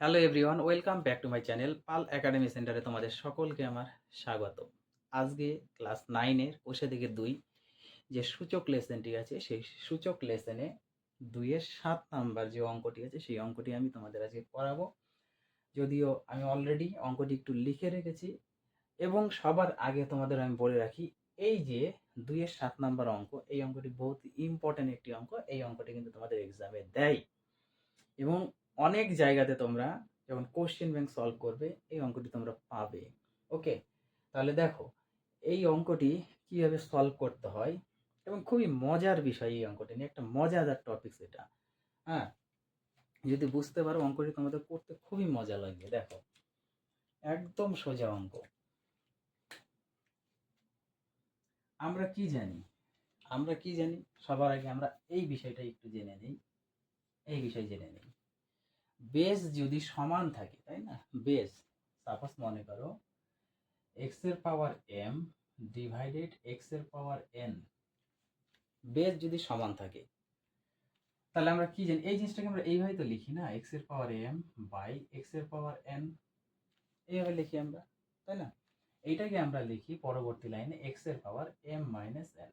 Hello everyone welcome back to my channel Pal academy সেন্টারে তোমাদের সকলকে আমার স্বাগত। আজকে ক্লাস নাইনের কোষে থেকে দুই, যে সূচক লেসেনটি আছে, সেই সূচক লেসেনে দুইয়ের সাত নাম্বার যে অঙ্কটি আছে, সেই অঙ্কটি আমি তোমাদের আজকে করাবো যদিও আমি অলরেডি অঙ্কটি একটু লিখে রেখেছি, এবং সবার আগে তোমাদের আমি বলে রাখি, এই যে দুইয়ের সাত নাম্বার অঙ্ক, এই অঙ্কটি বহুত ইম্পর্ট্যান্ট একটি অঙ্ক, এই অঙ্কটি কিন্তু তোমাদের এক্সামে দেয়। এবং অনেক জায়গাতে তোমরা যখন কোশ্চেন ব্যাংক সলভ করবে, এই অঙ্কটি তোমরা পাবে। ওকে তাহলে দেখো, এই অঙ্কটি কীভাবে সলভ করতে হয় এবং খুবই মজার বিষয় এই অঙ্কটি নিয়ে, একটা মজাদার টপিক এটা হ্যাঁ? যদি বুঝতে পারো, অঙ্কটি তোমাদের করতে খুবই মজা লাগবে দেখো। একদম সোজা অঙ্ক। আমরা কি জানি? আমরা কি জানি? সবার আগে আমরা এই বিষয়টা একটু জেনে নিই। এই বিষয় জেনে নিই। বেস যদি সমান থাকে, তাই না? বেস সাপোজ মনে করো এক্সের পাওয়ার এম ডিভাইডেড এক্সের পাওয়ার এন বেস যদি সমান থাকে, তাহলে আমরা কি জানি? এই জিনিসটাকে আমরা এইভাবে তো লিখি না এক্সের পাওয়ার এম বাই এক্সের পাওয়ার এন এইভাবে লিখি আমরা, তাই না? এইটাকে আমরা লিখি পরবর্তী লাইনে এক্সের পাওয়ার এম মাইনাস এন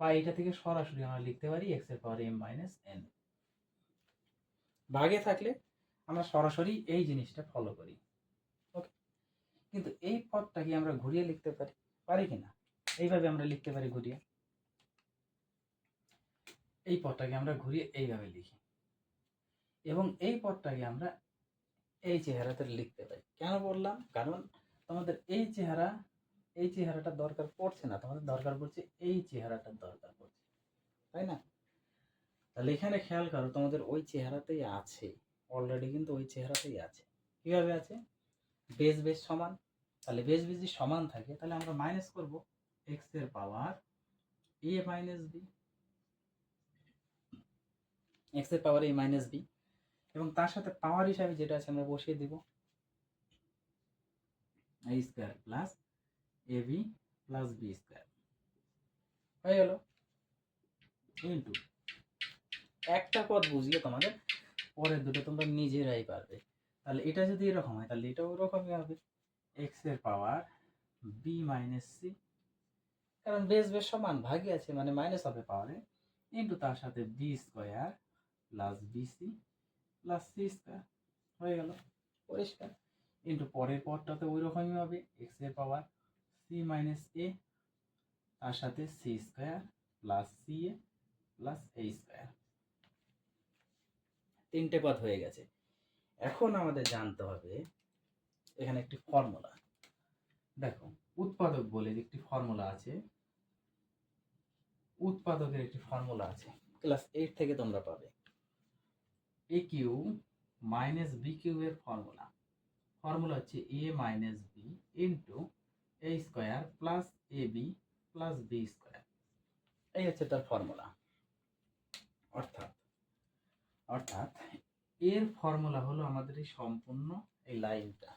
বা এটা থেকে সরাসরি আমরা লিখতে পারি এক্সের পাওয়ার এম মাইনাস এন ভাগে থাকলে আমরা সরাসরি এই জিনিসটা ফলো করি। ওকে কিন্তু এই পদটাকে আমরা ঘুরিয়ে লিখতে পারি পারি কি না এইভাবে আমরা লিখতে পারি ঘুরিয়ে। এই পথটাকে আমরা ঘুরিয়ে এইভাবে লিখি। এবং এই পথটাকে আমরা এই চেহারাতে লিখতে পারি। কেন বললাম? কারণ তোমাদের এই চেহারা, এই চেহারাটা দরকার পড়ছে না। তোমাদের দরকার পড়ছে এই চেহারাটার দরকার পড়ছে। তাই না? তাহলে এখানে খেয়াল করো, তোমাদের ওই চেহারাতেই আছে। অলরেডি কিন্তু ওই চেহারাতেই আছে। কীভাবে আছে? বেস বেস সমান। তাহলে বেস বেস যদি সমান থাকে, তাহলে আমরা মাইনাস করব এক্সের পাওয়ার এ মাইনাস বি এক্সের পাওয়ার এ মাইনাস বি এবং তার সাথে পাওয়ার হিসাবে যেটা আছে আমরা বসিয়ে দিব I square plus A B plus B square হয়ে গেল। ইন্টু একটা পদ বুঝলে তোমাদের পরের দুটো তোমরা নিজেরাই পারবে। তাহলে এটা যদি এরকম হয়, তাহলে এটাও ওরকমই হবে। এক্সের পাওয়ার বি মাইনাস সি কারণ বেস বেশ সমান, ভাগই আছে মানে মাইনাস হবে পাওয়ারে ইন্টু তার সাথে B square plus B C plus C square হয়ে গেল। পরিষ্কার। ইন্টু পরের পদটাতে ওই রকমই হবে এক্সের পাওয়ার সি মাইনাস এ তার সাথে C square plus C A plus A square তিনটে পদ হয়ে গেছে। এখন আমাদের জানতে হবে, এখানে একটি ফর্মুলা দেখো, উৎপাদক বলে একটি ফর্মুলা আছে। উৎপাদকের একটি ফর্মুলা আছে। ক্লাস এইট থেকে তোমরা পাবে। A cube minus B cube এর ফর্মুলা ফর্মুলা হচ্ছে A minus B into A square plus A B plus B square এই হচ্ছে তার ফর্মুলা অর্থাৎ অর্থাৎ এর ফর্মুলা হলো আমাদের এই সম্পূর্ণ এই লাইনটা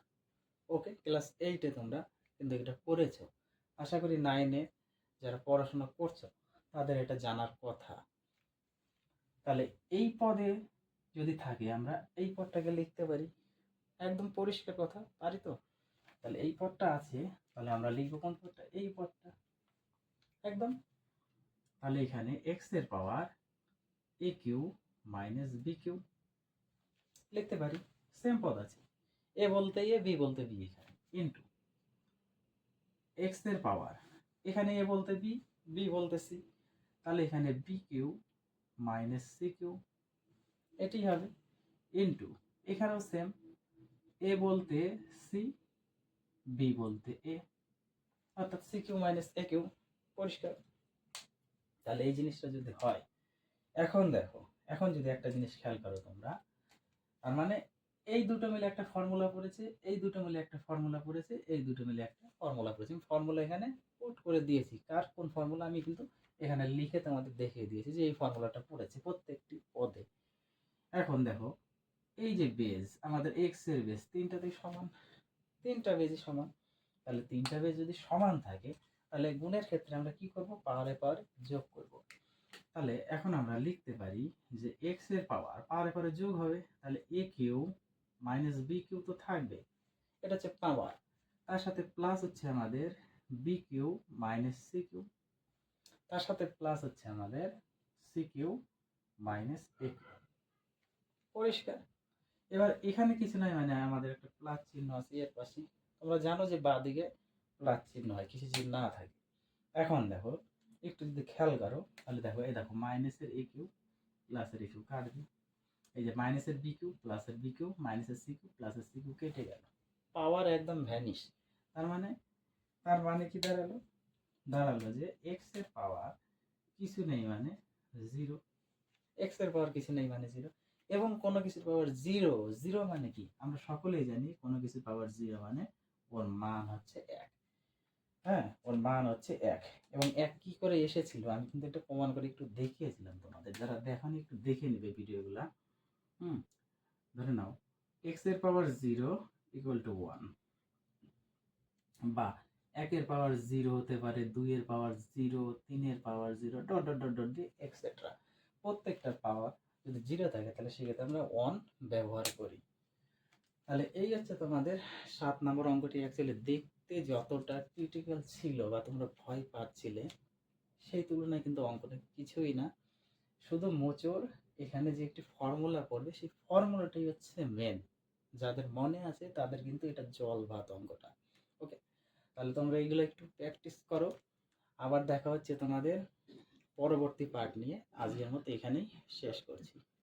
ওকে ক্লাস এইটে তোমরা কিন্তু এটা করেছ। আশা করি নাইনে যারা পড়াশোনা করছ, তাদের এটা জানার কথা। তাহলে এই পদে যদি থাকে, আমরা এই পদটাকে লিখতে পারি। একদম পরিষ্কার কথা, পারি তো? তাহলে এই পদটা আছে, তাহলে আমরা লিখব কোন পদটা? এই পদটা। একদম? তাহলে এখানে এক্সের power A cube minus B cube লিখতে পারি সেম পদ আছে। এ বলতে এ বি বলতে বি এখানে ইন্টু এক্সের পাওয়ার এখানে এ বলতে বি বি বলতে সি তাহলে এখানে B cube minus C cube এটি হবে ইন্টু এখানেও সেম এ বলতে সি বি বলতে এ অর্থাৎ C cube minus A cube পরিষ্কার। তাহলে এই জিনিসটা যদি হয়, এখন দেখো এখন যদি একটা জিনিস খেয়াল করো তোমরা, তার মানে এই দুটো মিলে একটা ফর্মুলা পড়েছে, এই দুটো মিলে একটা ফর্মুলা পড়েছে, এই দুটো মিলে একটা ফর্মুলা পড়েছে। আমি ফর্মুলা এখানে পুট করে দিয়েছি। কার কোন ফর্মুলা আমি কিন্তু এখানে লিখে তোমাদের দেখিয়ে দিয়েছি যে এই ফর্মুলাটা পড়েছে প্রত্যেকটি পদে। এখন দেখো, এই যে বেজ আমাদের এক্সের বেজ তিনটাতেই সমান। তিনটা বেজই সমান। তাহলে তিনটা বেজ যদি সমান থাকে, তাহলে গুণের ক্ষেত্রে আমরা কি করব? পাওয়ারে পাওয়ারে যোগ করব। তাহলে এখন আমরা লিখতে পারি যে এক্সের পাওয়ার পাওয়ারে পাওয়ারে যোগ হবে, তাহলে A cube minus B cube তো থাকবে। এটা হচ্ছে পাওয়ার। তার সাথে প্লাস হচ্ছে আমাদের B cube minus C cube তার সাথে প্লাস হচ্ছে আমাদের C cube minus A cube পরিষ্কার? এবার এখানে কিছু নাই মানে আমাদের একটা প্লাস চিহ্ন আছে, এর পাশে। তোমরা জানো যে বা দিকে প্লাস চিহ্ন হয়, কিছু চিহ্ন না থাকে। এখন দেখো একটু যদি খেয়াল করো, তাহলে দেখো, এই দেখো মাইনাসের এ কিউ প্লাসের এ কিউ কাটবে এই যে মাইনাসের বি কিউ প্লাসের বি কিউ মাইনাসের সি কিউ প্লাসের সি কিউ কেটে গেল। পাওয়ার একদম ভ্যানিশ তার মানে তার মানে কি দাঁড়াল? দাঁড়াল যে এক্সের পাওয়ার কিছু নেই মানে জিরো এক্সের পাওয়ার কিছু নেই মানে জিরো এবং কোনো কিছুর পাওয়ার জিরো জিরো মানে কি? আমরা সকলেই জানি কোনো কিছুর পাওয়ার জিরো মানে ওর মান হচ্ছে এক। হ্যাঁ ওর মান হচ্ছে এক। এবং এক কি করে এসেছিল? আমি কিন্তু এটা প্রমাণ করে একটু দেখিয়েছিলাম তোমাদের। যারা দেখানি, একটু দেখে নেবে ভিডিওগুলা। হুম, ধরে নাও এক্সের power zero equal to one বা একের পাওয়ার জিরো হতে পারে দুইয়ের পাওয়ার জিরো তিনের power zero dot dot dot dot দিয়ে এক্সেট্রা প্রত্যেকটার পাওয়ার যদি জিরো থাকে, তাহলে সেক্ষেত্রে আমরা ওয়ান ব্যবহার করি। তাহলে এই হচ্ছে তোমাদের সাত নম্বর অঙ্কটি অ্যাকচুয়ালি দেখতে যতটা ক্রিটিক্যাল ছিল বা তোমরা ভয় পাচ্ছিলে, সেই তুলনায় কিন্তু অঙ্কটা কিছুই না। শুধু মোচর এখানে যে একটি ফর্মুলা পড়বে, সেই ফর্মুলাটাই হচ্ছে মেন যাদের মনে আছে, তাদের কিন্তু এটা জল ভাত অঙ্কটা। ওকে তাহলে তোমরা এইগুলো একটু প্র্যাকটিস করো। আবার দেখা হচ্ছে তোমাদের পরবর্তী পার্ট নিয়ে। আজকের মতো এখানেই শেষ করছি।